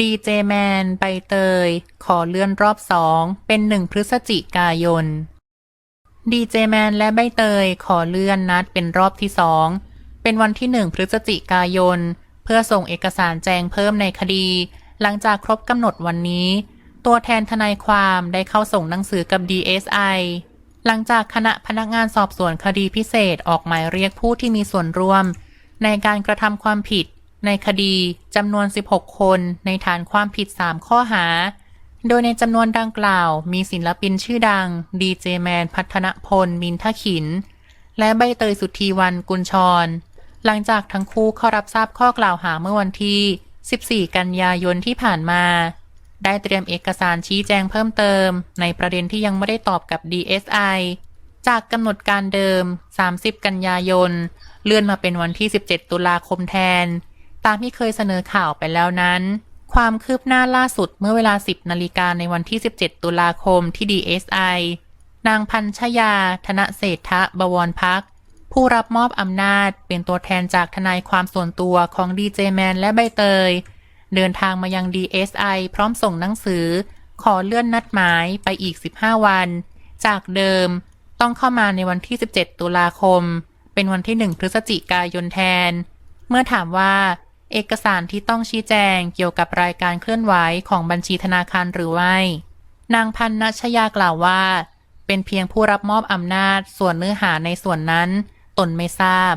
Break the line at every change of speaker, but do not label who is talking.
ดีเจแมน ใบเตย ขอเลื่อนรอบสองเป็นหนึ่งพฤศจิกายน ดีเจแมนและใบเตยขอเลื่อนนัดเป็นรอบที่สอง เป็นวันที่หนึ่งพฤศจิกายน เพื่อส่งเอกสารแจ้งเพิ่มในคดี หลังจากครบกำหนดวันนี้ ตัวแทนทนายความได้เข้าส่งหนังสือกับ DSI หลังจากคณะพนักงานสอบสวนคดีพิเศษออกหมายเรียกผู้ที่มีส่วนร่วม ในการกระทำความผิด ในคดีจำนวน 16 คนในฐานความผิด 3 ข้อหา โดยในจำนวนดังกล่าว มีศิลปินชื่อดัง ดีเจแมน พัฒนพล มินทขิน และใบเตยสุธีวันกุลชร หลังจากทั้งคู่เข้ารับทราบข้อกล่าวหาเมื่อวันที่ 14 กันยายนที่ผ่านมา ได้เตรียมเอกสารชี้แจงเพิ่มเติม ในประเด็นที่ยังไม่ได้ตอบกับ DSI จากกำหนดการเดิม 30 กันยายน เลื่อนมาเป็นวันที่ 17 ตุลาคมแทน ตามที่เคยเสนอข่าวไปแล้วนั้น ความคืบหน้าล่าสุดเมื่อเวลา 10 นาฬิกาในวันที่ 17 ตุลาคมที่ DSI นางพันชยา ธนเศรษฐะบวรพัก ผู้รับมอบอำนาจเป็นตัวแทนจากทนายความส่วนตัวของดีเจแมนและใบเตย เดินทางมายัง DSI พร้อมส่งหนังสือ ขอเลื่อนนัดหมายไปอีก 15 วัน จากเดิมต้องเข้ามาในวันที่ 17 ตุลาคม เป็นวันที่ 1 พฤศจิกายนแทน เมื่อถามว่า เอกสารที่ต้องชี้แจงเกี่ยวกับรายการเคลื่อนไหวของบัญชีธนาคารหรือไม่ นางพันนัชยากล่าวว่า เป็นเพียงผู้รับมอบอำนาจส่วนเนื้อหาในส่วนนั้น ตนไม่ทราบ